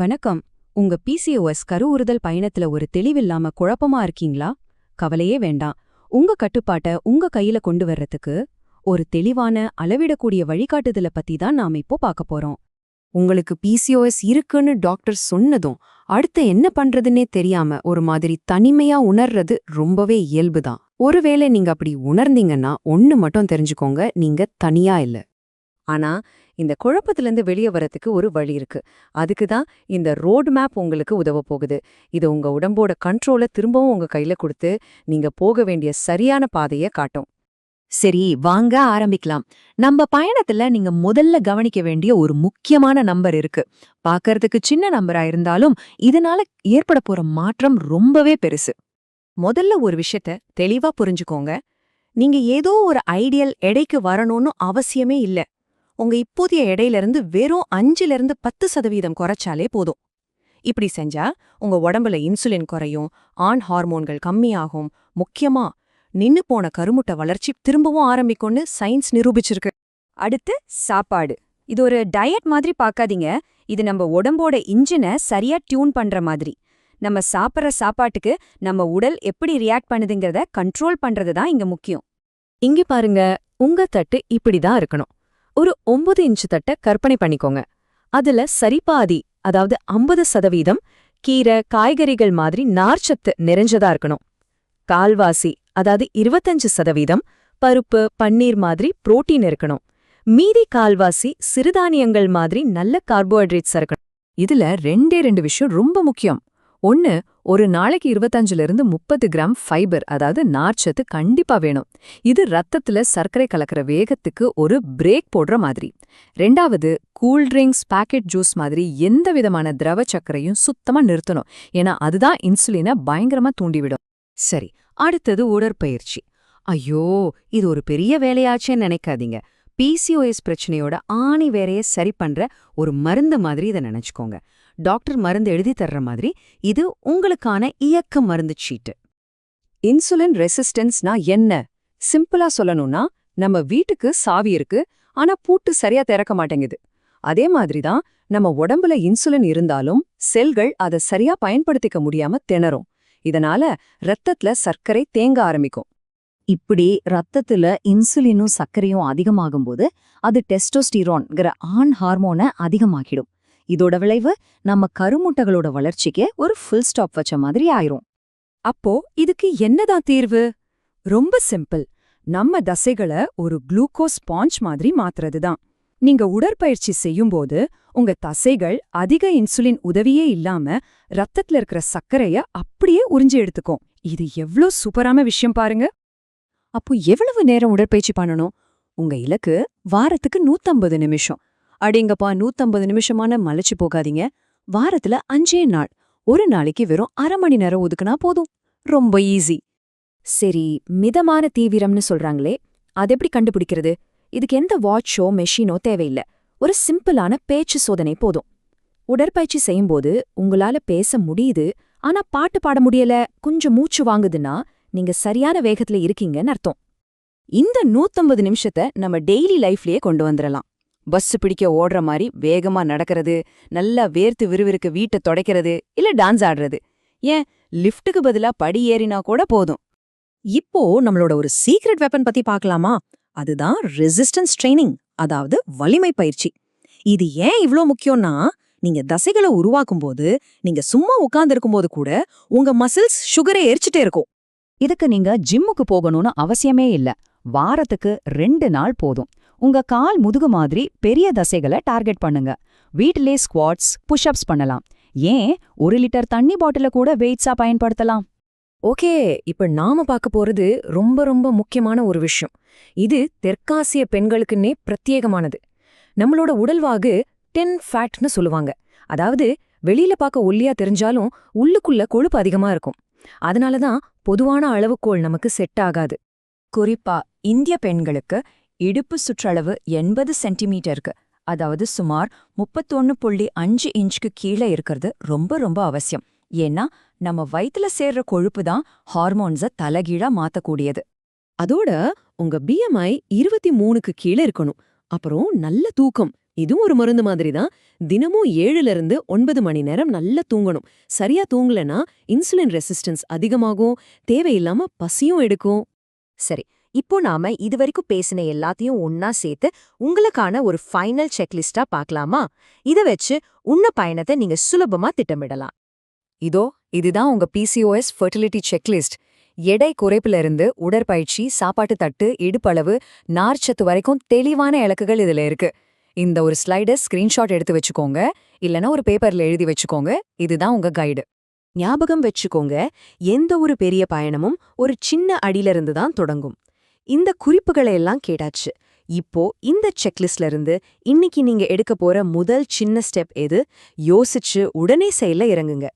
வணக்கம். உங்க பிசிஓஎஸ் கருவுறுதல் பயணத்துல ஒரு தெளிவில்லாம குழப்பமா இருக்கீங்களா? கவலையே வேண்டாம். உங்க கட்டுப்பாட்ட உங்க கையில கொண்டு வர்றதுக்கு ஒரு தெளிவான அளவிடக்கூடிய வழிகாட்டுதல பத்தி தான் நாம இப்போ பார்க்க போறோம். உங்களுக்கு பிசிஓஎஸ் இருக்குன்னு டாக்டர் சொன்னதும் அடுத்து என்ன பண்றதுன்னே தெரியாம ஒரு மாதிரி தனிமையா உணர்றது ரொம்பவே இயல்புதான். ஒருவேளை நீங்க அப்படி உணர்ந்தீங்கன்னா ஒன்னு மட்டும் தெரிஞ்சுக்கோங்க. நீங்க தனியா இல்ல. ஆனா இந்த குழப்பத்திலேருந்து வெளியே வரத்துக்கு ஒரு வழி இருக்கு. அதுக்கு தான் இந்த ரோட் மேப் உங்களுக்கு உதவ போகுது. இது உங்க உடம்போட கண்ட்ரோலை திரும்பவும் உங்க கையில கொடுத்து நீங்க போக வேண்டிய சரியான பாதையை காட்டும். சரி வாங்க ஆரம்பிக்கலாம். நம்ம பயணத்துல நீங்க முதல்ல கவனிக்க வேண்டிய ஒரு முக்கியமான நம்பர் இருக்கு. பாக்கறதுக்கு சின்ன நம்பரா இருந்தாலும் இதனால ஏற்பட போற மாற்றம் ரொம்பவே பெருசு. முதல்ல ஒரு விஷயத்த தெளிவா புரிஞ்சுக்கோங்க. நீங்க ஏதோ ஒரு ஐடியல் எடைக்கு வரணும்னு அவசியமே இல்ல. உங்க இப்போதைய எடையிலிருந்து வெறும் அஞ்சுல இருந்து பத்து சதவீதம் குறைச்சாலே போதும். இப்படி செஞ்சா உங்க உடம்புல இன்சுலின் குறையும் ஆண் ஹார்மோன்கள் கம்மியாகும் முக்கியமா நின்னு போன கருமுட்டை வளர்ச்சி திரும்பவும் ஆரம்பிக்கும்னு சயின்ஸ் நிரூபிச்சிருக்கு. அடுத்து சாப்பாடு. இது ஒரு டயட் மாதிரி பார்க்காதீங்க. இது நம்ம உடம்போட இன்ஜினை சரியா டியூன் பண்ற மாதிரி. நம்ம சாப்பிட்ற சாப்பாட்டுக்கு நம்ம உடல் எப்படி ரியாக்ட் பண்ணுதுங்கிறத கண்ட்ரோல் பண்றது தான் இங்க முக்கியம். இங்க பாருங்க உங்க தட்டு இப்படிதான் இருக்கணும். ஒரு ஒன்பது இன்ச்சு தட்டை கற்பனை பண்ணிக்கோங்க. அதுல சரிபாதி அதாவது ஐம்பது சதவீதம் கீரை காய்கறிகள் மாதிரி நார்ச்சத்து நிறைஞ்சதா இருக்கணும். கால்வாசி அதாவது இருபத்தஞ்சு சதவீதம் பருப்பு பன்னீர் மாதிரி புரோட்டீன் இருக்கணும். மீதி கால்வாசி சிறுதானியங்கள் மாதிரி நல்ல கார்போஹைட்ரேட்ஸ் இருக்கணும். இதுல ரெண்டே ரெண்டு விஷயம் ரொம்ப முக்கியம். ஒன்னு ஒரு நாளைக்கு இருபத்தஞ்சிலிருந்து முப்பது கிராம் ஃபைபர் அதாவது நார்ச்சத்து கண்டிப்பா வேணும். இது ரத்தத்துல சர்க்கரை கலக்கிற வேகத்துக்கு ஒரு பிரேக் போடுற மாதிரி. ரெண்டாவது கூல் ட்ரிங்க்ஸ் பாக்கெட் ஜூஸ் மாதிரி எந்த விதமான திரவ சர்க்கரையும் சுத்தமா நிறுத்தணும். ஏன்னா அதுதான் இன்சுலினை பயங்கரமா தூண்டிவிடும். சரி அடுத்தது உடற்பயிற்சி. ஐயோ இது ஒரு பெரிய வேலையாச்சேன்னு நினைக்காதீங்க. பிசிஓஎஸ் பிரச்சனையோட ஆணி வேறையை சரி பண்ற ஒரு மருந்து மாதிரி இதை நினைச்சுக்கோங்க. டாக்டர் மருந்து எழுதி தர்ற மாதிரி இது உங்களுக்கான இயக்க மருந்து சீட்டு இன்சுலின் ரெசிஸ்டன்ஸ்னா என்ன? சிம்பிளா சொல்லணும்னா நம்ம வீட்டுக்கு சாவி இருக்கு ஆனா பூட்டு சரியா திறக்க மாட்டேங்குது. அதே மாதிரி தான் நம்ம உடம்புல இன்சுலின் இருந்தாலும் செல்கள் அதை சரியா பயன்படுத்திக்க முடியாம திணறும். இதனால ரத்தத்துல சர்க்கரை தேங்க ஆரம்பிக்கும். இப்படி ரத்தத்துல இன்சுலினும் சர்க்கரையும் அதிகமாகும்போது அது டெஸ்டோஸ்டிரோன்கிற ஆண் ஹார்மோனை அதிகமாக்கிடும் இதோட விளைவு நம்ம கருமுட்டைகளோட வளர்ச்சிக்கு ஒரு ஃபுல் ஸ்டாப் வச்ச மாதிரி ஆயிரும். அப்போ இதுக்கு என்னதான் தீர்வு? ரொம்ப சிம்பிள் நம்ம தசைகளை ஒரு குளுக்கோஸ் ஸ்பாஞ்ச் மாதிரி மாத்துறது தான் நீங்க உடற்பயிற்சி செய்யும்போது உங்க தசைகள் அதிக இன்சுலின் உதவியே இல்லாம ரத்தத்துல இருக்கிற சர்க்கரைய அப்படியே உறிஞ்சி எடுத்துக்கும். இது எவ்ளோ சூப்பரான விஷயம் பாருங்க. அப்போ எவ்வளவு நேரம் உடற்பயிற்சி பண்ணணும்? உங்க இலக்கு வாரத்துக்கு நூத்தம்பது நிமிஷம். அடிங்கப்பா நூத்தம்பது நிமிஷமான மலைச்சு போகாதீங்க. வாரத்துல அஞ்சே நாள். ஒரு நாளைக்கு வெறும் அரை மணி நேரம் ஒதுக்குனா போதும். ரொம்ப ஈஸி. சரி மிதமான தீவிரம்னு சொல்றாங்களே அது எப்படி கண்டுபிடிக்கிறது? இதுக்கு எந்த வாட்சோ மெஷினோ தேவையில்ல. ஒரு சிம்பிளான பேச்சு சோதனை போதும். உடற்பயிற்சி செய்யும்போது உங்களால பேச முடியுது ஆனா பாட்டு பாட முடியல கொஞ்சம் மூச்சு வாங்குதுன்னா நீங்க சரியான வேகத்துல இருக்கீங்கன்னு அர்த்தம். இந்த நூத்தம்பது நிமிஷத்தை நம்ம டெய்லி லைஃப்லயே கொண்டு வந்துடலாம் பஸ் பிடிக்க ஓடுற மாதிரி வேகமா நடக்கிறது நல்லா வேர்த்து விறுவிறுக்க வீட்டை தொடைக்கிறது இல்ல டான்ஸ் ஆடுறது. ஏன்? லிஃப்ட்டுக்கு பதிலா படி ஏறினா கூட போதும். இப்போ நம்மளோட ஒரு சீக்ரெட் வெப்பன் பத்தி பார்க்கலாமா அதுதான் ரெசிஸ்டன்ஸ் ட்ரைனிங் அதாவது வலிமை பயிற்சி. இது ஏன் இவ்ளோ முக்கியம்னா நீங்க தசைகளை உருவாக்கும் போது நீங்க சும்மா உட்கார்ந்து போது கூட உங்க மசில்ஸ் சுகரை எரிச்சிட்டே இருக்கும். இதுக்கு நீங்க ஜிம்முக்கு போகணும்னு அவசியமே இல்ல. வாரத்துக்கு ரெண்டு நாள் போதும். உங்க கால் முதுகு மாதிரி பெரிய தசைகளை டார்கெட் பண்ணுங்க. வீட்டிலே ஸ்குவாட்ஸ் புஷ்அப்ஸ் பண்ணலாம். ஏன்? ஒரு லிட்டர் தண்ணி பாட்டில கூட வெயிட்ஸா பயன்படுத்தலாம். ஓகே இப்ப நாம பார்க்க போறது ரொம்ப ரொம்ப முக்கியமான ஒரு விஷயம். இது தெற்காசிய பெண்களுக்குன்னே பிரத்யேகமானது. நம்மளோட உடல்வாகு டென் ஃபேட்னு சொல்லுவாங்க. அதாவது வெளியில பார்க்க ஒல்லியா தெரிஞ்சாலும் உள்ளுக்குள்ள கொழுப்பு அதிகமா இருக்கும். அதனால தான் பொதுவான அளவுகோல் நமக்கு செட் ஆகாது. குறிப்பா இந்திய பெண்களுக்கு இடுப்பு சுற்றளவு எண்பது சென்டிமீட்டருக்கு அதாவது சுமார் முப்பத்தொன்னு புள்ளி அஞ்சு இன்ச்சுக்கு கீழே இருக்கிறது ரொம்ப ரொம்ப அவசியம். ஏன்னா நம்ம வயித்துல சேர்ற கொழுப்பு தான் ஹார்மோன்ஸ தலகீழா மாத்தக்கூடியது. அதோட உங்க பிஎம்ஐ இருபத்தி மூணுக்கு கீழே இருக்கணும். அப்புறம் நல்ல தூக்கம். இதுவும் ஒரு மருந்து மாதிரி தான். தினமும் ஏழுல இருந்து ஒன்பது மணி நேரம் நல்லா தூங்கணும். சரியா தூங்கலனா இன்சுலின் ரெசிஸ்டன்ஸ் அதிகமாகும். தேவையில்லாம பசியும் எடுக்கும். சரி இப்போ நாம இதுவரைக்கும் பேசின எல்லாத்தையும் ஒன்னா சேர்த்து உங்களுக்கான ஒரு ஃபைனல் செக்லிஸ்டா பார்க்கலாமா? இத வச்சு உன்ன பயணத்தை நீங்க சுலபமா திட்டமிடலாம். இதோ இதுதான் உங்க பிசிஓஎஸ் ஃபெர்டிலிட்டி செக்லிஸ்ட் எடை குறைப்புல இருந்து உடற்பயிற்சி சாப்பாட்டு தட்டு இடுப்பளவு நார்ச்சத்து வரைக்கும் தெளிவான இலக்குகள் இதுல இருக்கு. இந்த ஒரு ஸ்லைடை ஸ்கிரீன்ஷாட் எடுத்து வச்சுக்கோங்க. இல்லனா ஒரு பேப்பர்ல எழுதி வச்சுக்கோங்க. இதுதான் உங்க கைடு ஞாபகம் வச்சுக்கோங்க எந்த ஒரு பெரிய பயணமும் ஒரு சின்ன அடியிலிருந்து தான் தொடங்கும். இந்த குறிப்புகளை எல்லாம் கேட்டாச்சு. இப்போ இந்த செக்லிஸ்ட்ல இருந்து இன்னைக்கு நீங்க எடுக்க போற முதல் சின்ன ஸ்டெப் எது? யோசிச்சு உடனே செயல்ல இறங்குங்க.